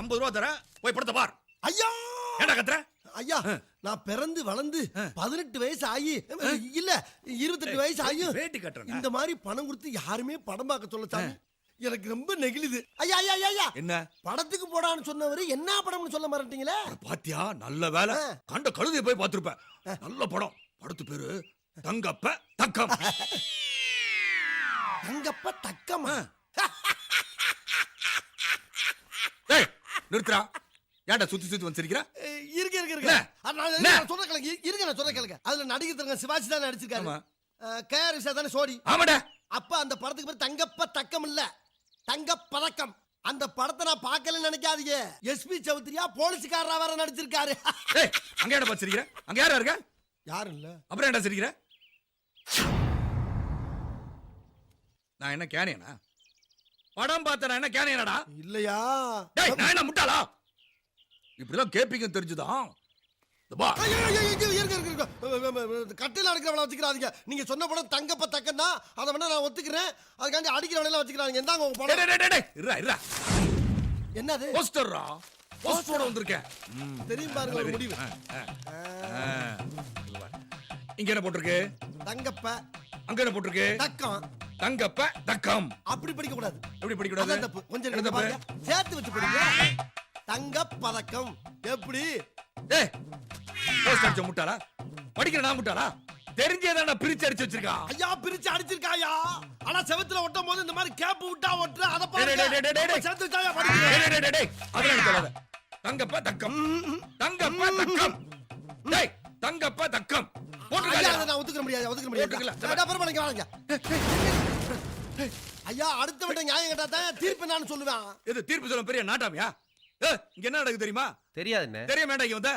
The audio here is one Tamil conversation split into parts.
ஐம்பது ரூபா தரேன் போய் படத்தை பார். ஐயா! ஏன்டா கத்துற? ஐயா நான் பிறந்து வளர்ந்து பதினெட்டு வயசு ஆகி இல்ல இருபத்தெட்டு வயசு ஆகியும் வேட்டி கட்டுறேன். இந்த மாதிரி பணம் கொடுத்து யாருமே படம் பார்க்க சொல்ல சாமி. எனக்கு ரொம்ப நெகிழுது. ஐயா ஐயா ஐயா, என்ன? படத்துக்கு போடான்னு சொன்னவரு என்ன படம்னு சொல்ல மாட்டீங்களே பாத்தியா நல்ல வேலை. கண்ட கழுதையை போய் பார்த்திருப்பேன். நல்ல படம். படத்து பேரு தங்கப்ப தக்கம். தங்கப்ப தக்கமா ஏய் நிறுத்துறா ஏன்டா சுத்தி சுத்தி வந்து சிரிக்கிற? இருங்க என்ன? அது நான் என்ன? சொல்ற கேளுங்க. இருங்க நான் சொல்ற கேளுங்க. அதுல நடிகர் தங்க சிவாஜி தான் நடிச்சிருக்காரு. கேஆர் தானே சோடி ஆமாடா. அப்ப அந்த படத்துக்கு பேர் தங்கப்ப தக்கம் இல்ல. தங்க பதக்கம். அந்த படத்தை நான் பார்க்கலன்னு நினைக்காதீங்க. எஸ்பி சௌத்ரியா போலீஸ்காரரா வேற நடிச்சிருக்காரு. அங்க பார்த்து சிரிக்கிற? அங்க யாரா இருக்க? யாரும் இல்ல. அப்புறம் ஏன்டா சிரிக்கிற? நான் என்ன கேனியனா? படம் பார்த்த என்ன? கேனியனடா இல்லையா? டேய் நான் என்ன முட்டாளா? இப்படிலாம் கேப்பீங்க தெரிஞ்சுதான். கட்டில அடிக்கிறவள வச்சுக்கிறாதீங்க. நீங்க சொன்ன படம் தங்கப்ப தக்கன்னா அதை வேணா நான் ஒத்துக்கிறேன். அதுக்காண்டி அடிக்கிறவளெல்லாம் வச்சுக்கிறாங்க இந்தாங்க உங்க படம். இருடா, இருடா. என்னது? போஸ்டர்ரா? போஸ்டரோட வந்திருக்கேன். தெரியும் பாருங்க முடிவு. இங்க என்ன போட்டிருக்கு? தங்கப்ப. அங்க என்ன போட்டிருக்கு? தக்கம். தங்கப்ப தக்கம். அப்படி படிக்க கூடாது. எப்படி படிக்க கூடாது? தப்பு. கொஞ்சம் என்ன தப்பு? சேர்த்து வச்சு படிங்க. தங்க பதக்கம். எப்படி? டேய் போஸ்ட் அடிச்ச முட்டாளா? படிக்கிற நான் முட்டாளா? தெரிஞ்சேதான் பிரிச்சு அடிச்சு வச்சிருக்கா. ஐயா பிரிச்சு அடிச்சிருக்காயா? ஆனா செவத்துல ஒட்டும் போது இந்த மாதிரி கேப் விட்டா ஒட்டுற. அத பாருங்க. வச்சாயா டேய், படிக்கிறேன். டேய். அதெல்லாம் சொல்லாத. தங்கப்ப தக்கம். தங்கப்ப தக்கம். டேய் தங்கப்ப தக்கம். ஐயா அதை நான் ஒத்துக்க முடியாது ஒத்துக்க முடியாது. ஐயா, அப்புறமா நீங்க வாங்க. ஐயா அடுத்த விட்ட நியாயம் கேட்டா தான் தீர்ப்பு நான் சொல்லுவேன். இது தீர்ப்பு சொல்ல பெரிய நாட்டாமியா? இங்க என்ன நடக்குது தெரியுமா? தெரியாதுண்ணே. தெரிய வேண்டாம் இங்க வந்த?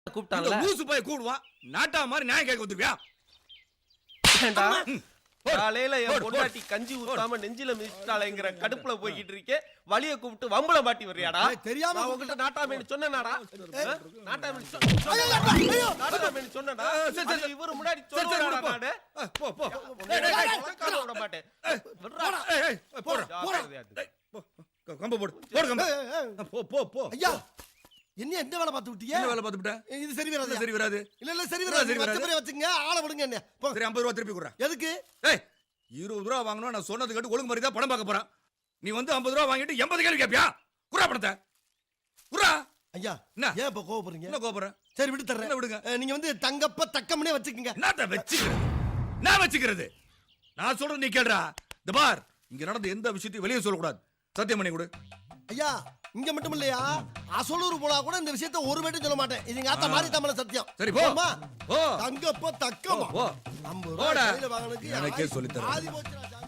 இந்த கூப்பிட்டாங்கல்ல லூசு போய் கூடுவான் நாட்டா மாதிரி நியாயம் கேட்க? போடு. காலையில போடு, என் போடு. பொண்டாட்டி கஞ்சி ஊத்தாம நெஞ்சில மிதிச்சிட்டாளேங்கிற கடுப்புல போய்கிட்டு இருக்கே வலிய கூப்பிட்டு வம்பள மாட்டி வர்றியாடா தெரியாம உங்ககிட்ட நாட்டாமேனு சொன்னேனாடா? நாட்டாமேனு. நாட்டாமேனு அது இவரு முன்னாடி சொல்லுவாடா போ. போ. உனக்காக விட மாட்டேன் விட்றா. ஏய், ஏய், போடுறா. ஜாக்கிரதையா இரு. டேய், போ. க- கம்ப போடு போடு கம்ப. போ போ போ ஐயா என்ன எந்த வேலை பார்த்து விட்டீங்க என்ன வேலை பார்த்துட்ட இது சரி வராது? சரி வராது. இல்ல இல்ல சரி வராது. சரி வராது. வச்ச வச்சுங்க ஆளை விடுங்க என்ன சரி ஐம்பது ரூபா திருப்பி கொடுறேன். எதுக்கு? ஏய் இருபது ரூபா வாங்கணும் நான் சொன்னது கேட்டு ஒழுங்கு மாதிரி தான் படம் பார்க்க போறேன். நீ வந்து ஐம்பது ரூபா வாங்கிட்டு எண்பது கேள்வி கேட்பியா குறா பணத்தை. குறா. ஐயா என்ன? ஏன் இப்ப கோவப்படுறீங்க? என்ன கோபுறேன் சரி விட்டு தர்றேன். விடுங்க? நீங்க வந்து தங்கப்ப தக்கம்னே வச்சுக்கோங்க. என்னத்த வச்சுக்கிறது? நான் வச்சுக்கிறது? நான் சொல்றது நீ கேடுறா இந்த பார் இங்க நடந்த எந்த விஷயத்தையும் வெளியே சொல்லக்கூடாது. சத்தியம் பண்ணி கொடு. ஐயா இங்க மட்டும் இல்லையா அசலூர் போனா கூட இந்த விஷயத்த ஒரு வேட்டும் சொல்ல மாட்டேன் இது ஆத்தா மாதிரி தமிழ சத்தியம் சரி, போ. போதுமா? போ. தங்கப்ப தக்கமா. கையில வாங்கினதுக்கு எனக்கே சொல்லித் தரேன்.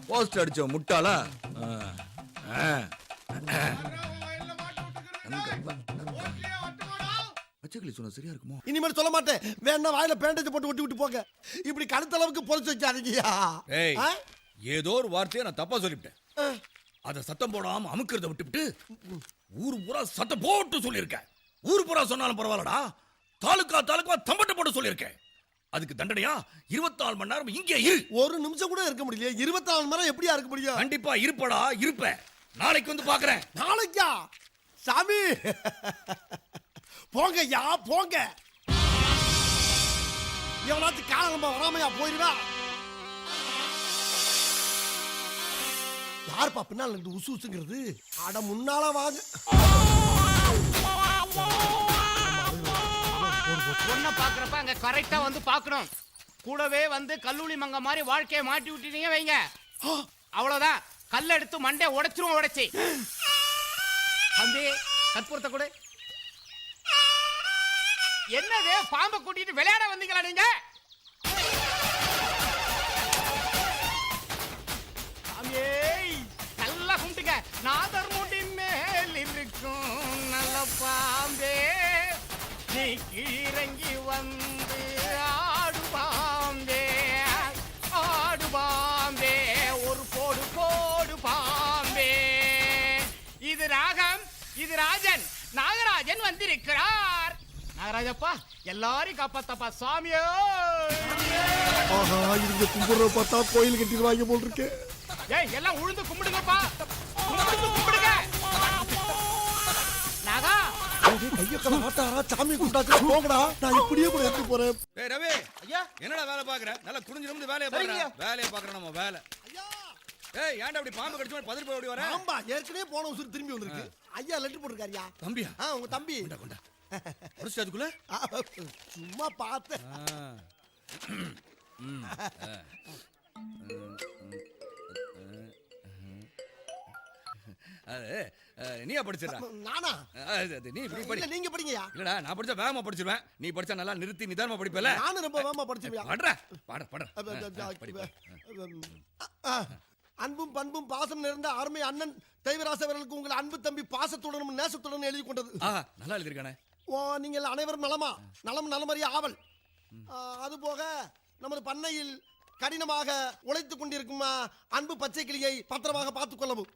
போஸ்ட் அடிச்ச முட்டாளா. பச்சைக்கிளி சொன்ன சரியா இருக்குமோ இனிமேல் சொல்ல மாட்டேன் வேணா வாயில பேண்டேஜ் போட்டு ஒட்டி விட்டு போங்க இப்படி கழுத்தளவுக்கு பொறிச்சு வச்சாதீங்கயா? ஏதோ ஒரு வார்த்தையை நான் தப்பா சொல்லிவிட்டேன். அத சத்தம் போடாம அமுக்கிறத விட்டுவிட்டு ஊர் பூரா சத்தம் போட்டு சொல்லியிருக்கேன் ஊர் பூரா சொன்னாலும் பரவாயில்லடா. தாலுக்கா தாலுக்கா தம்பட்ட போட்டு சொல்லியிருக்கேன் அதுக்கு தண்டனையா? இருபத்தி நாலு மணி நேரம் இங்கே இரு. ஒரு நிமிஷம் கூட இருக்க முடியல இருபத்தி நாலு மணி நேரம் எப்படியா இருக்க முடியும்? கண்டிப்பா இருப்படா இருப்ப. நாளைக்கு வந்து பாக்குறேன். நாளைக்கா? சாமி. போங்க யா போங்க. எவனாச்சும் காலம்ப வராமையா போயிருவா? யாருப்பா பின்னால் இருந்து உசு உசுங்கிறது. அட முன்னால வாங்க. பொண்ணை பாக்குறப்ப அங்க கரெக்டா வந்து பார்க்கணும். கூடவே வந்து கல்லூரி மங்க மாதிரி வாழ்க்கையை மாட்டி விட்டீங்க வைங்க. அவ்வளவுதான். கல் எடுத்து மண்டை உடைச்சிரும் உடைச்சி. தம்பி கற்பூரத்தை கொடு. என்னது? பாம்பை கூட்டிட்டு விளையாட வந்தீங்களா நீங்க? நாதர் முடி மேல் இருக்கும் நல்ல பாம்பே. நீ இறங்கி வந்து ஆடு பாம்பே. ஆடு பாம்பே ஒரு போடு போடு பாம்பே. இது ராகம் இது ராஜன். நாகராஜன் வந்திருக்கிறார். நாகராஜப்பா எல்லாரையும் காப்பாத்தப்பா சாமியோ. ஆஹா இங்க கும்பிடுற பார்த்தா கோயில் கட்டிடுவாங்க போல் இருக்கு. ஏய் எல்லாம் உழுந்து கும்பிடுங்கப்பா. உழுந்து கும்பிடுங்க கைய கல ஆட்டாரா சாமி குண்டாச்சு போங்கடா நான் இப்படியே கூட எடுத்து போறேன் ஏய் ரவி ஐயா என்னடா வேலை பாக்குற நல்லா குனிஞ்சு நிமிந்து வேலையை பாக்குற. வேலையை பாக்குற நம்ம வேலை. ஐயா. ஏய் ஏன்டா அப்படி பாம்பு கடிச்சு மாதிரி பதறி போய் ஓடி வர? ஆமா ஏற்கனவே போன உசுறு திரும்பி வந்திருக்கு. ஐயா லெட்டர் போட்டிருக்காருயா தம்பியா? ஆ உங்க தம்பி. கொண்டா கொண்டா. முடிச்சு அதுக்குள்ள? சும்மா பார்த்தேன். நீயா படிச்சிடா நானா? நீ இப்படி படி. நீங்க படிங்கயா இல்லடா நான் படிச்சா வேகமா படிச்சிருவேன். நீ படிச்சா நல்லா நிறுத்தி நிதானமா படிப்பல நானும் ரொம்ப வேகமா படிச்சுவியா படுற பாட படுற. படி படி. அன்பும் பண்பும் பாசம் நிறைந்த அருமை அண்ணன் தெய்வராசவர்களுக்கு உங்கள் அன்பு தம்பி பாசத்துடனும் நேசத்துடனும் எழுதி கொண்டது. நல்லா எழுதிருக்கானே. ஓ நீங்கள் அனைவரும் நலமா? நலம் நலமறிய ஆவல். அதுபோக நமது பண்ணையில் கடினமாக உழைத்துக் கொண்டிருக்கும் அன்பு பச்சை கிளியை பத்திரமாக பார்த்துக் கொள்ளவும்.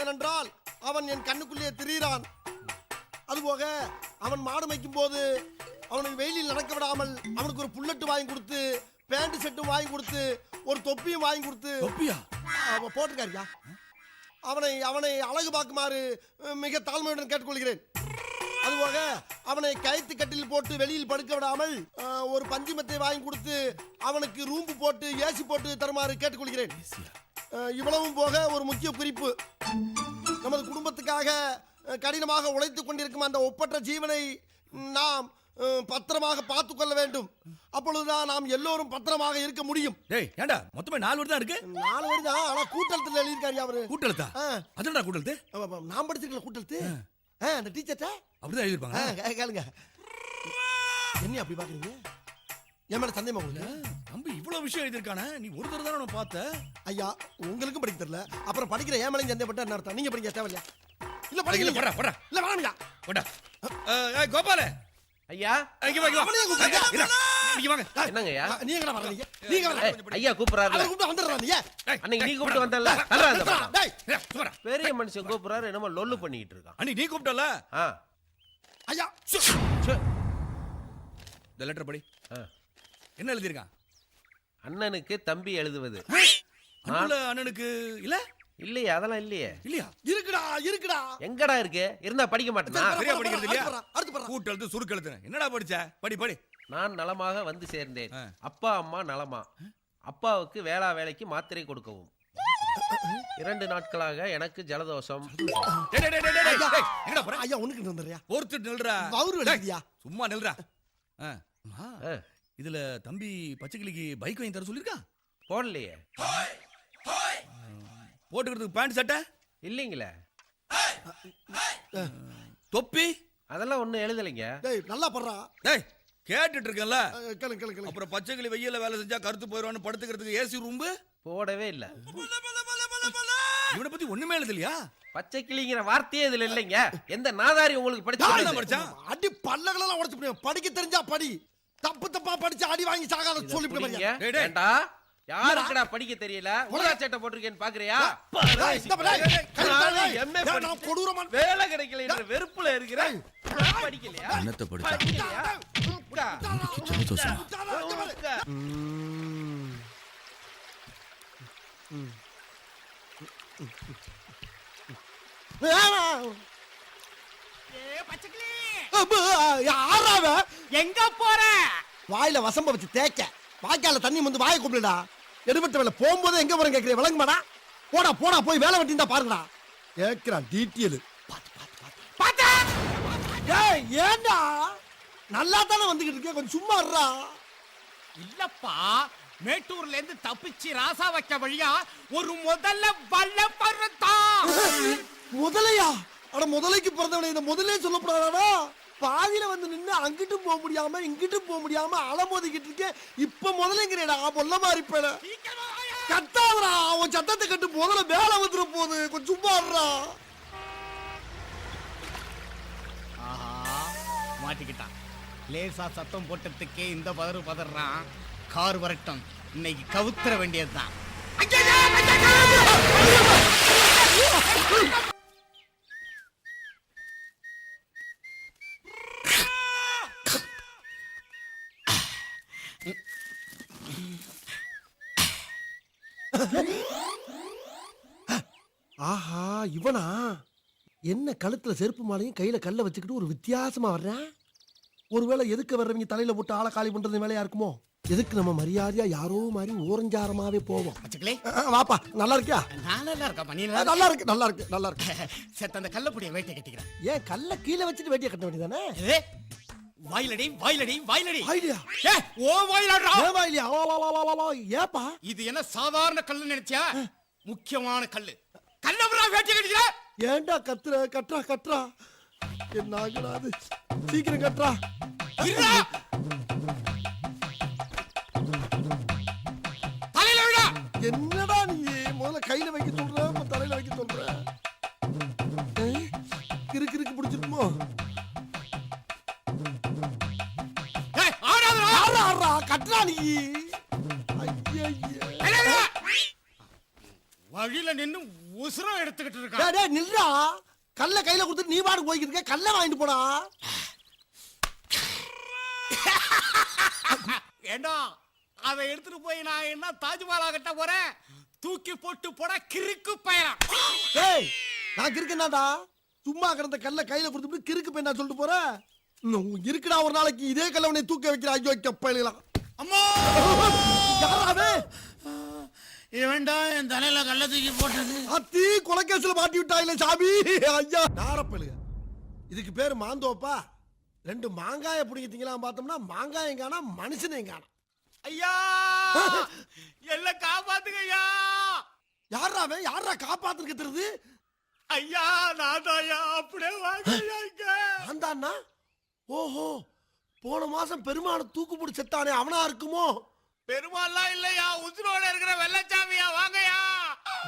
ஏனென்றால் அவன் என் கண்ணுக்குள்ளே திரியிறான். அதுபோக அவன் மாடு மேய்க்கும் போது அவனுக்கு வெயிலில் நடக்க விடாமல் அவனுக்கு ஒரு புல்லட்டு வாங்கி கொடுத்து பேண்ட் செட்டும் வாங்கி கொடுத்து ஒரு தொப்பியும் வாங்கி கொடுத்து தொப்பியா? அவன் போட்டிருக்காருயா? அவனை அவனை அழகு பார்க்குமாறு மிக தாழ்மையுடன் கேட்டுக்கொள்கிறேன். அதுபோக அவனை கயிற்று கட்டில் போட்டு வெளியில் படுக்க விடாமல் ஒரு பஞ்சுமத்தை வாங்கி கொடுத்து அவனுக்கு ரூம்பு போட்டு ஏசி போட்டு தருமாறு கேட்டுக்கொள்கிறேன். இவ்வளவும் போக ஒரு முக்கிய குறிப்பு. நமது குடும்பத்துக்காக கடினமாக உழைத்துக் கொண்டிருக்கும் அந்த ஒப்பற்ற ஜீவனை நாம் பத்திரமாக பார்த்துக் கொள்ள வேண்டும். அப்பொழுதுதான் நாம் எல்லோரும் பத்திரமாக இருக்க முடியும். டேய் ஏன்டா மொத்தமே நாலு வருடம் இருக்கு. நாலு வரி தான். ஆனா கூட்டத்தில் எழுதியிருக்காரு அவரு. கூட்டெழுத்தா ஆ. அதுடா ஆமா, நான் படிச்சிருக்கல கூட்டத்து ஆ, அந்த டீச்சர்ட்ட? அப்படிதான் எழுதிருப்பாங்க கேளுங்க. என்ன அப்படி பாக்குறீங்க? என் மேல சந்தேகமா உங்களுக்கு? தம்பி இவ்வளவு விஷயம் எழுதிருக்கானே நீ ஒரு தடவை தானே உன்னை பார்த்த? ஐயா உங்களுக்கும் படிக்க தெரியல. அப்புறம் படிக்கிற ஏன் மேலையும் சந்தேகப்பட்ட என்ன அர்த்தம்? நீங்க படிக்க தேவையில்லையா? இல்ல இல்ல படிக்கல போடா போடா. இல்ல வேணாம்யா. போடா. ஏய் கோபால. ஐயா. இங்க வா இங்க வாங்க. என்னங்கய்யா நீங்க என்ன வர்றீங்க? நீங்க வர ஏய், ஐயா கூப்பிடுறாருல. அவரை கூப்பிட்டு டேய், அன்னைக்கு நீ கூப்பிட்டு வந்தல நல்லா அந்த பக்கம். டேய். பெரிய மனுஷன் கூப்பிடுறாரு என்னமோ லொல்லு பண்ணிக்கிட்டு இருக்கான். அண்ணி நீ கூப்பிட்டல ஆ. ஐயா சே. இந்த லெட்டர் படி. ஆ. என்ன எழுதிருக்கான் அண்ணனுக்கு தம்பி எழுதுவது. அன்புள்ள அண்ணனுக்கு இல்ல? இல்லையே அதெல்லாம் இல்லையே. இல்லையா? இருக்குடா இருக்குடா. எங்கடா இருக்கு? இருந்தா படிக்க மாட்டேனா சரியா படிக்கிறது இல்லையா? அடுத்து போறா, அடுத்து போறா. கூட்டெழுத்து சுருக்கெழுத்து என்னடா படிச்ச? படி படி. நான் நலமாக வந்து சேர்ந்தேன். அப்பா அம்மா நலமா. அப்பாவுக்கு வேளா வேலைக்கு மாத்திரை கொடுக்கவும். இரண்டு நாட்களாக எனக்கு ஜலதோஷம். டேய், டேய், டேய், டேய், டேய், டேய், எங்கடா போற ஐயா உனக்கு வந்துடுறியா பொறுத்து நில்றா. சும்மா நில்றா. ஆ, அம்மா, ஆ, இதுல தம்பி பச்சைக்கிளிக்கு பைக் வாங்கி தர சொல்லிருக்கா போடலையே. போட்டுக்கிறதுக்கு பேண்ட் சட்டை? இல்லைங்களே. தொப்பி? அதெல்லாம் ஒண்ணும் எழுதலைங்க. டேய் நல்லா படுறா. டேய் கேட்டுட்டு இருக்கேன்ல. கேளுங்க கேளுங்க கேளுங்க. அப்புறம் பச்சைக்கிளி வெயில்ல வேலை செஞ்சா கருத்து போயிடுவான்னு படுத்துக்கிறதுக்கு ஏசி ரூம்பு போடவே இல்ல. இவனை பத்தி ஒண்ணுமே எழுதலையா? பச்சை கிளிங்கிற வார்த்தையே இதுல இல்லைங்க. எந்த நாதாரி உங்களுக்கு படிச்சு அடி பல்லகளெல்லாம் உடைச்சு போடுவேன். படிக்க தெரிஞ்சா படி. தப்பு தப்பா படிச்சு அடி வாங்கி சாகாத இத சொல்லி புடிங்க. டேய், டேய். ஏண்டா? யாருக்குடா படிக்க தெரியல? ஊதா சட்டை போட்டிருக்கேன்னு பாக்குறியா? கொடூரமான வேலை கிடைக்கல என்ற வெறுப்புல இருக்கிறேன் படிக்கலையா? என்னத்தை படிச்சா? பச்சைக்கிளி. யாராவ எங்க போற? வாயில வசம்ப வச்சு தேய்க்க. வாய்க்கால தண்ணி வந்து வாயை கூப்பிடுடா. எடுபட்ட வேலை போகும்போது எங்க போறேன் கேக்குறேன் விளங்குமாடா? போடா போடா போய் வேலை வெட்டி தான் பாருங்கடா. கேக்குறான் டீட்டியல் பாத்தா ஏய் ஏண்டா? நல்லா தானே வந்துகிட்டு இருக்கே கொஞ்சம் சும்மா இருடா. இல்லப்பா மேட்டூர்ல இருந்து தப்பிச்சு ராசா வைக்க வழியா ஒரு முதல்ல வல்ல பருத்தான் முதலையா? அட முதலைக்கு பிறந்தவனை இந்த முதலே சொல்லப்படாதா பாதியில வந்து நின்னு அங்கிட்டும் போக முடியாம இங்கிட்டும் போக முடியாம அலமோதிக்கிட்டு இருக்கேன். இப்ப முதலைங்கிறேடா பொல்ல மாறி போயிட. கத்தாதடா அவன் சத்தத்தை கட்டு முதல்ல மேல வந்துட போகுது. கொஞ்சம் சும்மா இருடா. ஆஹா மாட்டிக்கிட்டான். லேசா சத்தம் போட்டதுக்கே இந்த பதறு பதறான். கார் வரட்டும். இன்னைக்கு கவுத்துற வேண்டியதுதான். என்ன கழுத்துல செருப்பு மாலையும் கையில கல்ல வச்சுக்கிட்டு ஒரு வித்தியாசமா வர்றேன் ஒருவேளை எதுக்கு வர்றவங்க தலையில போட்டு ஆளை காலி பண்றது வேலையா இருக்குமோ? எதுக்கு நம்ம மரியாதையா யாரோ மாதிரி ஓரஞ்சாரமாவே போவோம். வாப்பா நல்லா இருக்கியா? நல்லா இருக்கா நீ நல்லா இருக்கு நல்லா இருக்கு நல்லா இருக்கு. செத்த அந்த கள்ளப்படிய வேட்டை கட்டிக்கிறேன். ஏன் கல்ல கீழே வச்சுட்டு வேட்டியை கட்ட வேண்டியதானே? ஏ, வாயிலடி வாயிலடி வாயிலடி. ஐடியா ஏ, ஓ வாயிலாடுறா ஏவா இல்லையா ஓ, லோ, லோ. ஏப்பா? இது என்ன சாதாரண கல்லு நினைச்சியா? முக்கியமான கல்லு. கல்லவரா வேட்டை கட்டிக்கிற ஏன்டா கத்துற? கட்டுறா கட்டுறா. என்ன ஆகுடா அது? சீக்கிரம் கட்டுறா. கையில கொடுத்து நீ பாடு போய்கிட்டு இருக்க. கல்ல வாங்கிட்டு போடா. ஏண்டா அதை எடுத்துட்டு போய் நான் என்ன தாஜ்மஹாலா கட்ட போறேன்? தூக்கி போட்டு போட கிறுக்கு பயணம் டேய் நான் கிறுக்கனாடா சும்மா கிடந்த கல்ல கையில கொடுத்துட்டு கிறுக்கு போய் நான் சொல்லிட்டு போறேன் இருக்குடா ஒரு நாளைக்கு இதே கல்ல உன்னை தூக்க வைக்கிற ஐயோ கப்பலாம் அம்மா! யாராவே இவன்டா என் தலையில கள்ள தூக்கி போட்டது. அத்தி கொலைக்கேசுல மாட்டி விட்டாங்களே சாமி. ஐயா. நாரப்பழுக இதுக்கு பேர் மாந்தோப்பா. ரெண்டு மாங்காய பிடிக்கிட்டீங்களா பார்த்தோம்னா மாங்காயம் காணா மனுஷனையும் காணா ஐயா! என்ன காப்பாத்துங்க ஐயா! யாரா காப்பாத்துன்னு கத்துறது ஐயா நான் ஐயா அப்படியே வாங்க ஐயா இங்க. ஓஹோ. போன மாசம் பெருமான தூக்கு போட்டு செத்தானே அவனா இருக்குமோ? பெருமாள்லாம் இல்லையா? உசுரோட இருக்கிற வெள்ளச்சாமியா வாங்கய்யா.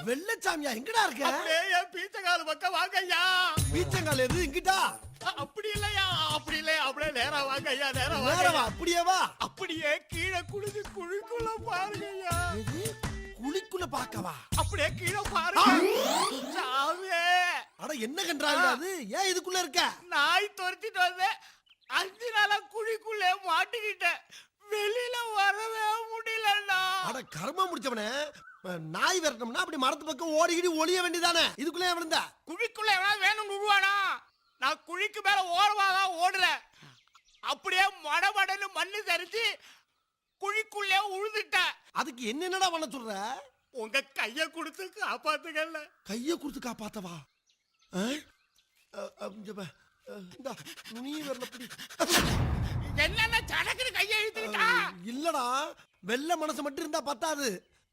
வெள்ளச்சாமியா எங்கடா இருக்க? அப்படியே என் பீச்சக்கால் பக்கம் வாங்க ஐயா பீச்சங்கால் எது? இங்கிட்டா? அப்படி இல்லையா? அப்படி இல்லையா அப்படியே நேரா வாங்க ஐயா நேரா வாங்க வேறவா ஐயா. அப்படியே வா. அப்படியே கீழே குடிச்சு குழிக்குள்ள பாருங்க ஐயா எது? குழிக்குள்ள பாக்கவா அப்படியே கீழே பாருங்க. சாமி அட என்ன கன்றாங்க அது? ஏன் இதுக்குள்ள இருக்க? நாய் துரத்திட்டு வந்தேன் அஞ்சு நாளா குழிக்குள்ளே மாட்டிக்கிட்டேன். அட கர்மம் முடிச்சவனே. நாய் விரட்டணும்னா அப்படி மரத்து பக்கம் ஓடிக்கிடி ஒளிய வேண்டியதானே? இதுக்குள்ளே விழுந்தா. குழிக்குள்ள எவனா வேணும் விடுவானா நான் குழிக்கு மேல ஓரமாக ஓடுறேன். அப்படியே மடமடன்னு மண்ணு சரிச்சு குழிக்குள்ளே உழுந்துட்டேன். அதுக்கு என்னென்னடா பண்ண சொல்ற? உங்க கைய கொடுத்து காப்பாத்துக்கல கைய கொடுத்து காப்பாத்தவா? நுனி விரல. என்னென்ன சடக்குன்னு கையை இழுத்துக்கிட்டா? இல்லடா. வெள்ளை மனசு மட்டும் இருந்தா பத்தாது.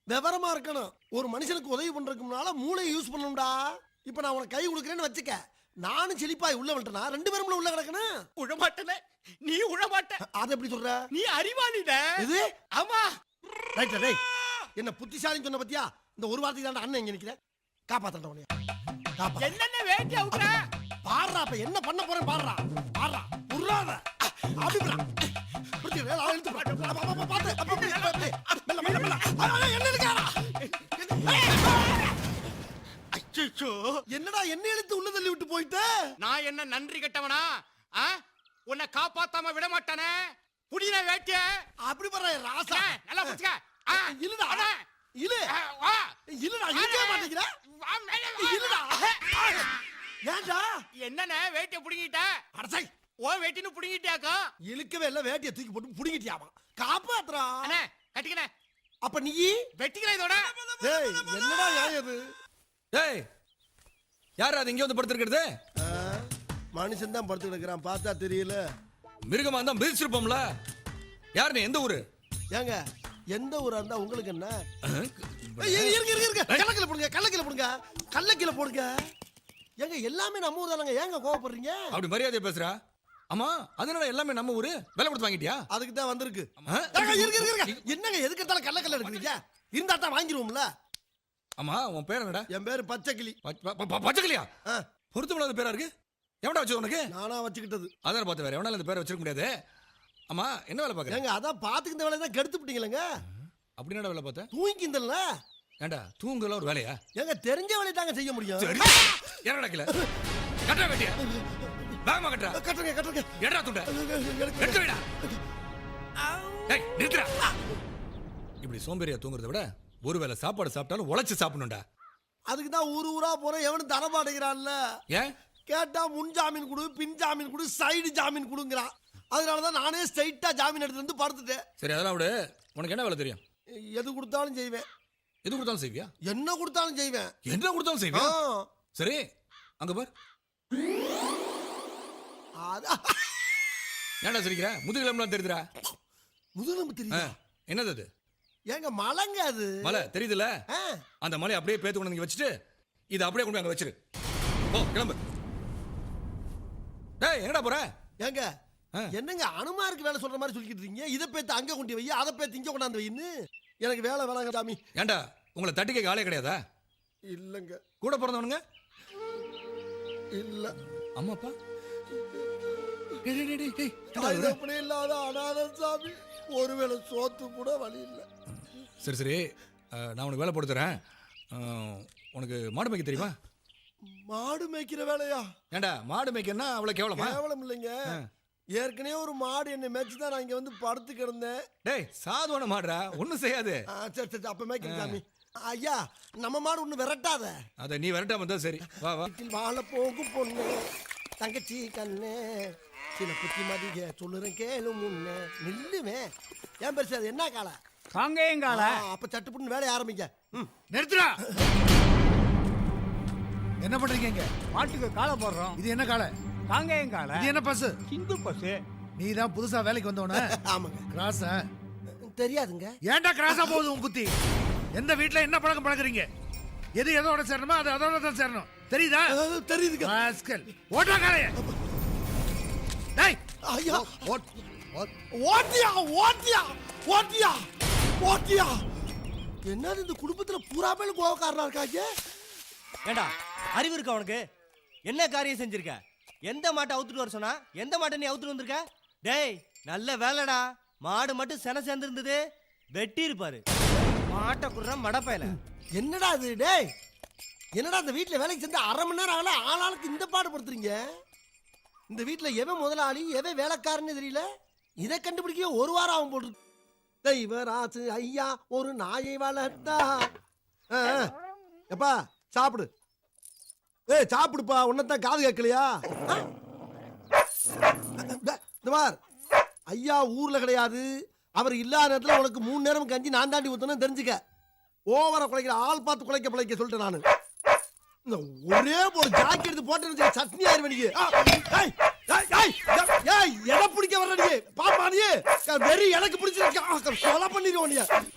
விவரமா இருக்கணும். ஒரு மனுஷனுக்கு உதவி பண்றதுக்கு முன்னால மூளையை யூஸ் பண்ணணும்டா. இப்ப நான் உனக்கு கை கொடுக்குறேன்னு வச்சுக்க. நானும் செழிப்பாய் உள்ள வந்துட்டேனா? ரெண்டு பேரும் உள்ள கிடக்கணும். உழமாட்டல நீ உழமாட்ட. அதை எப்படி சொல்ற? நீ அறிவாளிட. இது ஆமா. ரைட் டேய் என்ன புத்திசாலின்னு சொன்ன பத்தியா? இந்த ஒரு வார்த்தைக்கு தான் அண்ணன் இங்க நிக்கிற. காப்பாத்தண்ட உனைய காப்பா. என்னென்ன அவுக்குற? பாடுறா அப்ப என்ன பண்ண போறேன் பாடுறா. பாடுறா. உருளாத என்னடா என்ன இழுத்து உள்ள தள்ளி விட்டு போயிட்ட? நான் என்ன நன்றி கெட்டவனா? உன்னை காப்பாத்தாம விட மாட்டானே? புடின வேட்டிய? அப்படி பாரு ராசா. நல்லா புடிச்சுக்க. இல்லடா. வா. இல்லடா இழுக்க மாட்டேங்கிற. இல்லடா. ஏன்டா? என்னண்ணே வேட்டிய புடுங்கிட்ட? அடசை ஓ வேட்டின்னு புடுங்கிட்டியாக்கா? இழுக்கவே இல்ல வேட்டியை தூக்கி போட்டு புடிங்கிட்டியாமா? காப்பாத்துறா. அண்ணே கட்டிக்கணே அப்ப நீ? வெட்டிக்கிறேன் இதோட. டேய் என்னடா நியாயம் இது? டேய் யார் அது இங்க வந்து படுத்திருக்கிறது? மனுஷன் தான் படுத்து கிடக்குறான் பார்த்தா தெரியல. மிருகமா இருந்தா மிதிச்சிருப்போம்ல. யார் நீ எந்த ஊரு? ஏங்க எந்த ஊரா இருந்தா உங்களுக்கு என்ன? ஏய், இரு, இருங்க இருங்க இருங்க கள்ளக்கில போடுங்க கள்ளக்கில போடுங்க கள்ளக்கில போடுங்க. ஏங்க எல்லாமே நம்ம ஊர் தானங்க ஏங்க கோவப்படுறீங்க? அப்படி மரியாதையா பேசுறா? ஆமா அதனால எல்லாமே நம்ம ஊரு விலை கொடுத்து வாங்கிட்டியா? அதுக்கு தான் வந்திருக்கு. இருங்க இருங்க என்னங்க எதுக்கு எடுத்தாலும் கள்ளக்கல்ல எடுக்கிறீங்க இருந்தா தான் வாங்கிருவோம்ல. ஆமா உன் பேர் என்னடா? என் பேரு பச்சைக்கிளி. பச்சைக்கிளியா? பொருத்தமில்லாத பேரா இருக்கு? எவன்டா வச்சு உனக்கு? நானா வச்சுக்கிட்டது. அதான் பார்த்து வேற எவனால இந்த பேரை வச்சிருக்க முடியாது. ஆமா என்ன வேலை பார்க்கற? ஏங்க அதான் பாத்துக்கு இந்த வேலையை தான் கெடுத்து விட்டீங்களேங்க. அப்படி என்ன வேலை பார்த்த? தூங்கிந்தல்ல ஏண்டா தூங்குல ஒரு வேலையா? ஏங்க தெரிஞ்ச வேலையை தாங்க செய்ய முடியும். என்ன நடக்கல? கட்டுற வேட்டியா வேகமா கட்டுறா. கட்டுங்க கட்டுங்க எடா துண்ட. எடுத்து வைடா டேய் நிறுத்துடா. இப்படி சோம்பேறியா தூங்குறத விட ஒருவேளை சாப்பாடு சாப்பிட்டாலும் உழைச்சு சாப்பிடணும்டா. அதுக்கு தான் ஊர் ஊரா போறேன். எவனும் தர மாட்டேங்கிறான்ல. ஏன்? கேட்டா முன் ஜாமீன் கொடு பின் ஜாமீன் கொடு சைடு ஜாமீன் கொடுங்கிறான் அதனால தான் நானே ஸ்ட்ரைட்டா ஜாமீன் எடுத்து வந்து படுத்துட்டேன். சரி அதெல்லாம் விடு. உனக்கு என்ன வேலை தெரியும்? எது கொடுத்தாலும் செய்வேன். எது கொடுத்தாலும் செய்வியா? என்ன கொடுத்தாலும் செய்வேன். என்ன கொடுத்தாலும் ஆ, செய்வியா சரி அங்க பார். அதான். ஏன்டா சிரிக்கிற? முதுகிலம்லாம் தெரியுதுடா. முதுகெலும்பு தெரியுதா? என்னது அது? ஏங்க மலைங்க அது. மலை தெரியுதுல்ல? அந்த மலையை அப்படியே பேத்து கொண்டு வந்து வச்சுட்டு இதை அப்படியே கொண்டு அங்க வச்சிரு. ஓ கிளம்பு. டேய் எங்கடா போற? ஏங்க. என்னங்க அனுமாருக்கு வேலை சொல்ற மாதிரி சொல்லிக்கிட்டு இருக்கீங்க? இதை பேத்து அங்க கொண்டு வை அதை பேத்து இங்க கொண்டாந்து வைன்னு. எனக்கு வேலை வேணாங்க சாமி. ஏன்டா உங்களை தட்டி கேட்க ஆளே கிடையாதா? இல்லைங்க. கூட பிறந்தவனுங்க? இல்ல. அம்மா அப்படி இல்லாத அனாத சாமி. ஒருவேளை சோத்து கூட வழி இல்ல. சரி சரி. நான் உனக்கு வேலை போட்டு தரேன். உனக்கு மாடு மேய்க்க தெரியுமா? மாடு மேய்க்கிற வேலையா? ஏன்டா மாடு மேய்க்கன்னா அவ்வளோ கேவலமா? கேவலம் இல்லைங்க. ஏற்கனவே ஒரு மாடு என்னை மேய்ச்சி தான் நான் இங்க வந்து படுத்து கிடந்தேன். டேய் சாதுவான மாடுடா. ஒன்றும் செய்யாது. சரி சரி அப்ப மேய்க்கிறேன் சாமி. ஐயா நம்ம மாடு ஒண்ணு விரட்டாத. அதை நீ விரட்டாம இருந்தா சரி. வா வா. வாழ போகும் பொண்ணு. தங்கச்சி கண்ணு. சில புத்தி மதிக சொல்லுறேன் கேளு முன்ன. நில்லுமே ஏன் பெருசு அது என்ன காலை காங்கேயங்கால ஆ, அப்ப சட்டுப்புட்டு வேலையை ஆரம்பிங்க. ம். நிறுத்துடா. என்ன பண்றீங்க இங்க? மாட்டுக்கு காலை போடுறோம். இது என்ன காலை காங்கேயங்கால இது என்ன பஸ் ஹிந்து பஸ் நீ தான் புதுசா வேலைக்கு வந்தவன. ஆமாங்க. கிராஸ் தெரியாதுங்க. ஏன்டா கிராஸா போகுது உன் குத்தி எந்த வீட்ல என்ன பழக்கம் பழகுறீங்க? எது எதோட சேரணுமோ அது அதோட தான் சேரணும். தெரியுதா? அஹ், தெரியுதுங்க. ராஸ்கல். ஓட்டா காலைய ஐயா ஓட் ஓட்டியா ஓட்டியா ஓட்டியா ஓட்டியா என்னது இந்த குடும்பத்துல பூரா பேர் கோவக்காரனா இருக்காங்க? ஏண்டா அறிவு இருக்கா உனக்கு? என்ன காரியம் செஞ்சிருக்க? எந்த மாட்டை அவுத்துட்டு வர சொன்னா எந்த மாட்டை நீ அவுத்துட்டு வந்திருக்க? டேய் நல்ல வேலைடா. மாடு மட்டும் சென சேர்ந்திருந்தது. வெட்டி இருப்பாரு. மாட்டை குடுற மடப்பையில. என்னடா இது டேய்? என்னடா இந்த வீட்ல வேலைக்கு செஞ்சு அரை மணி நேரம் ஆகல? ஆளாளுக்கு இந்த பாடுபடுத்துறீங்க இந்த வீட்டில் எவன் முதலாளி எவன் வேலைக்காரன்னு தெரியல? இதை கண்டுபிடிக்க ஒரு வாரம் ஆகும் போட்டு தெய்வராசு ஐயா ஒரு நாயை வளர்த்தா. ஆ, ஆ. எப்பா சாப்பிடு. ஏய் சாப்பிடுப்பா உன்னத்தான் காது கேட்கலையா? இந்த இந்த ஐயா ஊரில் கிடையாது. அவர் இல்லாத நேரத்தில் உனக்கு மூணு நேரம் கஞ்சி நான் தாண்டி ஊற்றணும் தெரிஞ்சுக்க. ஓவரை குலைக்கிற ஆள் பார்த்து குலைக்க பிழைக்க சொல்லிட்டேன் நான். இந்த ஒரே ஒரு ஜாக்கி எடுத்து போட்டு சட்னி ஆயிரம் ஏய் எதை பிடிக்க வர்ற நீ பாப்பா நீ வெறி எனக்கு பிடிச்சிருக்கேன் கொலை பண்ணிடுவோம் நீ